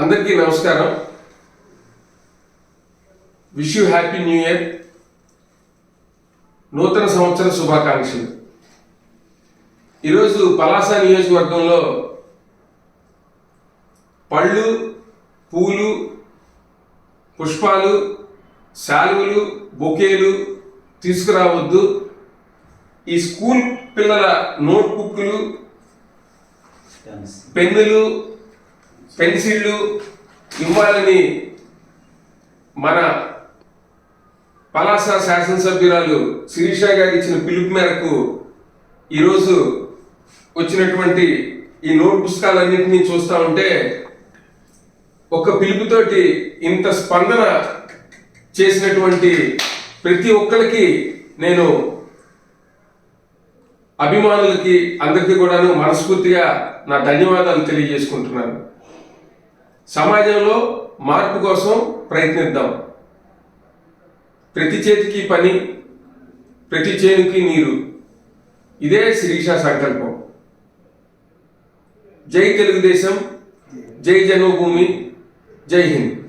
అందరికీ నమస్కారం. Wish you happy new year నూతన సంవత్సర శుభాకాంక్షలు. ఈరోజు పలాస నియోజకవర్గంలో పళ్ళు పూలు పుష్పాలు శాలువలు బొకేలు తీసుకురావద్దు. ఈ స్కూల్ పిల్లల నోట్బుక్లు పెన్నులు పెన్సిళ్ళు ఇవ్వాలని మన పలాస శాసనసభ్యురాలు శిరీష గారు ఇచ్చిన పిలుపు మేరకు ఈరోజు వచ్చినటువంటి ఈ నోట్ పుస్తకాలన్నింటినీ చూస్తూ ఉంటే ఒక పిలుపుతోటి ఇంత స్పందన చేసినటువంటి ప్రతి ఒక్కరికి నేను అభిమానులకి అందరికీ కూడాను మనస్ఫూర్తిగా నా ధన్యవాదాలు తెలియజేసుకుంటున్నాను. సమాజంలో మార్పు కోసం ప్రయత్నిద్దాం. ప్రతి చేతికి పని ప్రతి చేనుకి నీరు. ఇదే శిరీష సంకల్పం. జై తెలుగుదేశం జై జన్మభూమి జై హింద్.